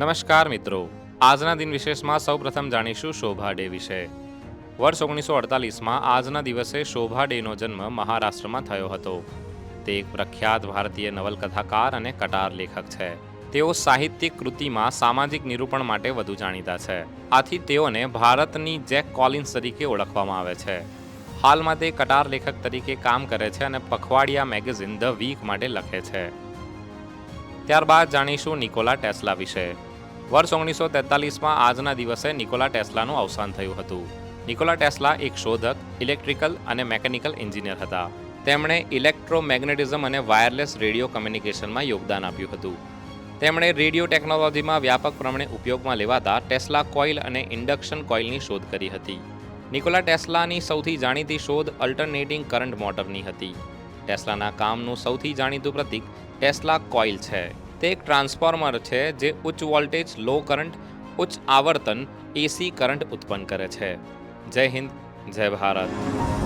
નમસ્કાર મિત્રો. આજના દિન વિશેષમાં સૌપ્રથમ જાણીશું શોભા ડે વિશે. વર્ષ ઓગણીસો અડતાલીસમાં આજના દિવસે શોભા ડેનો જન્મ મહારાષ્ટ્રમાં થયો હતો. તે એક પ્રખ્યાત ભારતીય નવલકથાકાર અને કટાર લેખક છે. તેઓ સાહિત્યિક કૃતિમાં સામાજિક નિરૂપણ માટે વધુ જાણીતા છે. આથી તેઓને ભારતની જેક કોલિન્સ તરીકે ઓળખવામાં આવે છે. હાલમાં તે કટાર લેખક તરીકે કામ કરે છે અને પખવાડિયા મેગેઝિન ધ વીક માટે લખે છે. ત્યારબાદ જાણીશું નિકોલા ટેસ્લા વિશે. વર્ષ ઓગણીસો તેતાલીસમાં આજના દિવસે નિકોલા ટેસ્લાનું અવસાન થયું હતું. નિકોલા ટેસ્લા એક શોધક, ઇલેક્ટ્રિકલ અને મેકેનિકલ એન્જિનિયર હતા. તેમણે ઇલેક્ટ્રોમેગ્નેટિઝમ અને વાયરલેસ રેડિયો કમ્યુનિકેશનમાં યોગદાન આપ્યું હતું. તેમણે રેડિયો ટેકનોલોજીમાં વ્યાપક પ્રમાણે ઉપયોગમાં લેવાતા ટેસ્લા કોઇલ અને ઇન્ડક્શન કોઇલની શોધ કરી હતી. નિકોલા ટેસ્લાની સૌથી જાણીતી શોધ અલ્ટરનેટિંગ કરંટ મોટરની હતી. ટેસ્લાના કામનું સૌથી જાણીતું પ્રતીક ટેસ્લા કોઇલ છે. તે એક ટ્રાન્સફોર્મર છે જે ઉચ્ચ વોલ્ટેજ, લો કરંટ, ઉચ્ચ આવર્તન, એસી કરંટ ઉત્પન્ન કરે છે. જય હિન્દ, જય ભારત.